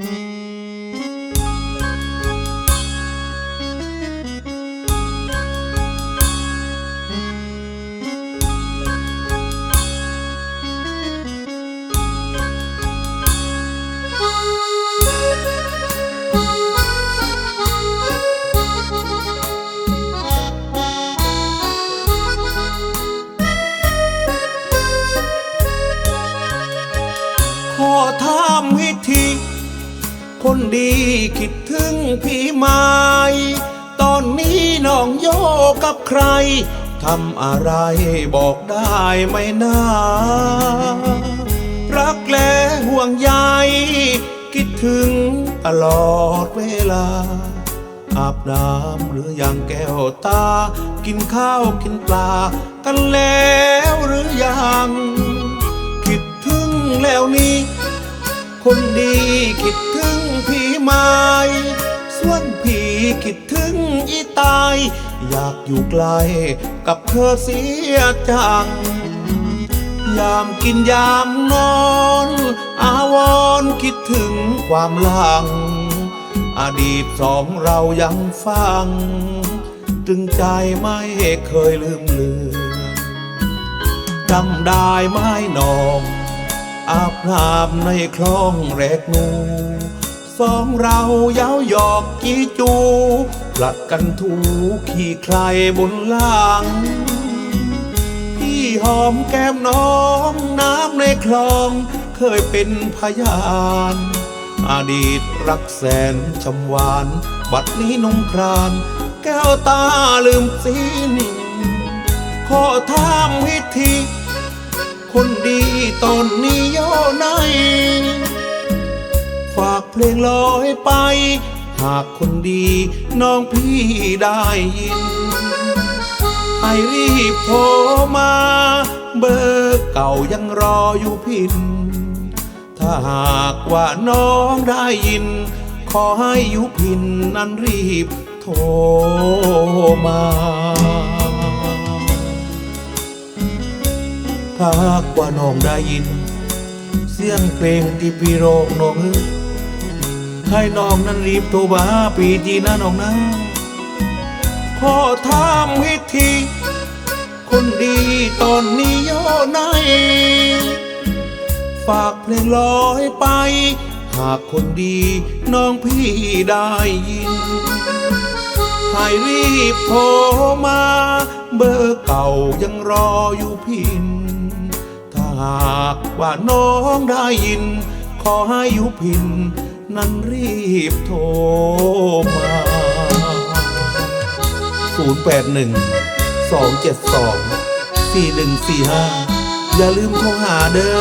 ขอถามวิธี คนดีคิดถึงพี่ไหมตอนนี้น้องโยกับใครทำอะไรบอกได้ไหมนารักและห่วงใยคิดถึงตลอดเวลา อาบน้ำหรือยังแก้วตา กินข้าวกินปลา กันแล้วหรือยัง คิดถึงแล้วนี่คนดีคิดถึง ไม้ส่วนพี่คิดถึงอีตาย อยากอยู่ไกลกับเธอเสียจัง ยามกินยามนอน อาวรคิดถึงความหลัง อดีตสองเรายังฟังจึงใจไม่เคยลืมเลือนจำได้ไหมน้องอาบน้ำในคลองแรกงู สองเราเย้าหยอกกีจูผลัดกันถูขี่ใครบนหลัง พี่หอมแก้มน้องน้ำในคลองเคยเป็นพยานอดีตรักแสนชำหวาน บัดนี้นงคราน แก้วตาลืมสิ้น ขอถามวิธี คนดีตอนนี้โยไหนา เพลงลอยไป หากคนดีน้องพี่ได้ยิน ให้รีบโทรมา เบอร์เก่ายังรออยู่พิน ถ้าหากว่าน้องได้ยิน ขอให้ยุพินนั้นรีบโทรมาถ้าหากว่าน้องได้ยิน เสียงเพลงที่พี่ร้องน้องเอ้ ให้น้องนั้นรีบโทรมาปีจีนะน้องนะขอถามวิธี คนดีตอนนี้โยไหนฝากเพลงลอยไป หากคนดีน้องพี่ได้ยินให้รีบโทรมา เบอร์เก่ายังรออยู่พิน ถ้าหากว่าน้องได้ยิน ขอให้อยุพิน นั้นรีบโทรมา 081 272 4145 อย่าลืมโทรหาเด้อ